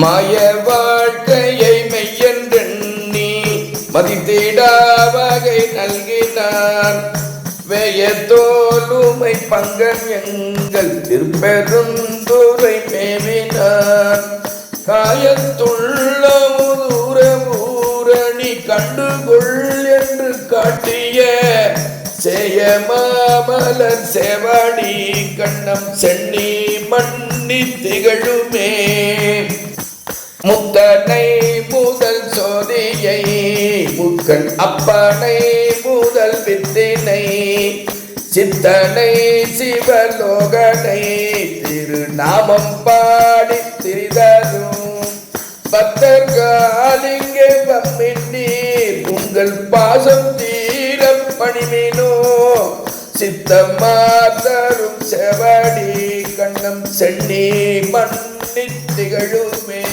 மாய வாழ்க்கையை மெய்யென்றெண்ணி மதித்திடா வகை நல்கினான் வேயத்தோலுமை தோலுமை பங்கன் எங்கள் திருப்பெருந்துரை மேவினார். காயத்துள்ள முதுர ஊரணி கண்டுகொள் என்று காட்டிய சேயமாமலர் செவடி கண்ணம் சென்னி மண்ணி திகழுமே. முத்தனை முதல் சோதியை முக்கண் அப்பனை முதல் வித்தினை சித்தனை சிவலோகனை திருநாமம் பாடி திரிதரும் பக்தர்காலிங்கே வம்மின்னீர் உங்கள் பாசம் தீர பணிமினோ. சித்தம்மா தரும் செவடி கண்ணம் சென்னி மன்னி திகழுமே.